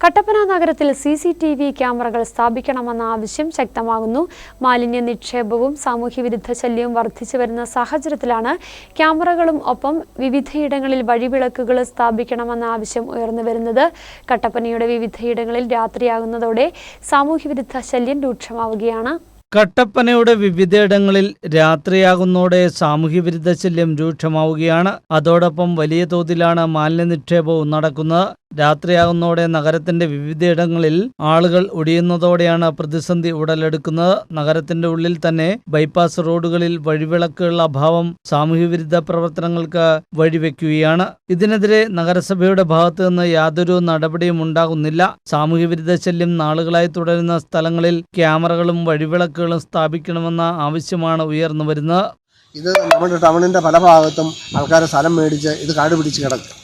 കട്ടപ്പന നഗരത്തിൽ C C T V ക്യാമറകൾ സ്ഥാപിക്കണമെന്ന ആവശ്യം ശക്തമാകുന്നു. മാലിന്യ നിക്ഷേപവും സാമൂഹ്യവിരുദ്ധ ശല്യവും വർദ്ധിച്ചു വരുന്ന സാഹചര്യത്തിലാണ് ക്യാമറകളും ഒപ്പം വിവിധയിടങ്ങളിൽ വഴിവിളക്കുകൾ സ്ഥാപിക്കണമെന്ന ആവശ്യം ഉയർന്നു വരുന്നത്. കട്ടപ്പനയുടെ വിവിധയിടങ്ങളിൽ രാത്രിയാകുന്നതോടെ സാമൂഹ്യവിരുദ്ധ ശല്യം രൂക്ഷമാവുകയാണ്. കട്ടപ്പനയുടെ വിവിധയിടങ്ങളിൽ രാത്രിയാകുന്നതോടെ സാമൂഹ്യവിരുദ്ധ ശല്യം രൂക്ഷമാവുകയാണ്. അതോടൊപ്പം വലിയ തോതിലാണ് മാലിന്യ നിക്ഷേപവും നടക്കുന്നത്. രാത്രിയാകുന്നതോടെ നഗരത്തിന്റെ വിവിധയിടങ്ങളിൽ ആളുകൾ ഒടിയുന്നതോടെയാണ് പ്രതിസന്ധി ഉടലെടുക്കുന്നത്. നഗരത്തിന്റെ ഉള്ളിൽ തന്നെ ബൈപ്പാസ് റോഡുകളിൽ വഴിവിളക്കുകളുടെ അഭാവം സാമൂഹ്യവിരുദ്ധ പ്രവർത്തനങ്ങൾക്ക് വഴിവെക്കുകയാണ്. ഇതിനെതിരെ നഗരസഭയുടെ ഭാഗത്തു നിന്ന് യാതൊരു നടപടിയും ഉണ്ടാകുന്നില്ല. സാമൂഹ്യവിരുദ്ധ ശല്യം നാളുകളായി തുടരുന്ന സ്ഥലങ്ങളിൽ ക്യാമറകളും വഴിവിളക്കുകളും സ്ഥാപിക്കണമെന്ന ആവശ്യമാണ് ഉയർന്നു വരുന്നത്. ഇത് നമ്മുടെ ടൗണിന്റെ പല ഭാഗത്തും ആൾക്കാർ സ്ഥലം മേടിച്ച് ഇത് കാട് പിടിച്ച് കിടക്കുക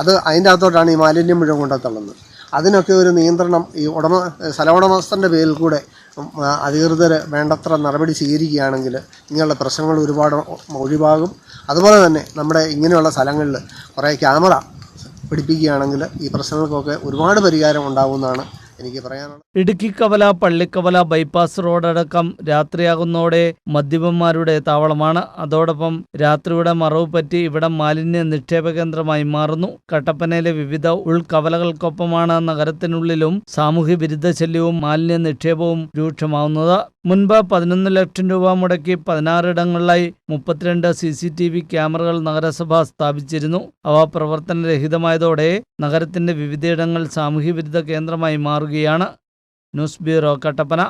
അത് അതിന്റെ അകത്തോട്ടാണ് ഈ മാലിന്യം മുഴുവൻ കൊണ്ടെത്തുള്ളത് അതിനൊക്കെ ഒരു നിയന്ത്രണം ഈ ഉടമ സ്ഥലമുടമസ്ഥന്റെ പേരിൽ കൂടെ അധികൃതർ വേണ്ടത്ര നടപടി സ്വീകരിക്കുകയാണെങ്കിൽ ഇങ്ങനെയുള്ള പ്രശ്നങ്ങൾ ഒരുപാട് ഒഴിവാകും. അതുപോലെ തന്നെ നമ്മുടെ ഇങ്ങനെയുള്ള സ്ഥലങ്ങളിൽ കുറേ ക്യാമറ പിടിപ്പിക്കുകയാണെങ്കിൽ ഈ പ്രശ്നങ്ങൾക്കൊക്കെ ഒരുപാട് പരിഹാരം ഉണ്ടാകുമെന്നാണ് എനിക്ക് പറയാനുള്ളത്. ഇടുക്കി കവല പള്ളിക്കവല ബൈപ്പാസ് റോഡടക്കം രാത്രിയാകുന്നതോടെ മദ്യപന്മാരുടെ താവളമാണ്. അതോടൊപ്പം രാത്രിയുടെ മറവ് പറ്റി ഇവിടം മാലിന്യ നിക്ഷേപ കേന്ദ്രമായി മാറുന്നു. കട്ടപ്പനയിലെ വിവിധ ഉൾക്കവലകൾക്കൊപ്പമാണ് നഗരത്തിനുള്ളിലും സാമൂഹ്യ വിരുദ്ധ ശല്യവും മാലിന്യ നിക്ഷേപവും രൂക്ഷമാവുന്നത്. മുൻപ് പതിനൊന്ന് ലക്ഷം രൂപ മുടക്കി പതിനാറിടങ്ങളിലായി മുപ്പത്തിരണ്ട് സി സി ടി വി ക്യാമറകൾ നഗരസഭ സ്ഥാപിച്ചിരുന്നു. അവ പ്രവർത്തനരഹിതമായതോടെ നഗരത്തിന്റെ വിവിധയിടങ്ങൾ സാമൂഹ്യ വിരുദ്ധ കേന്ദ്രമായി മാറുകയാണ്. News bureau Kattappana.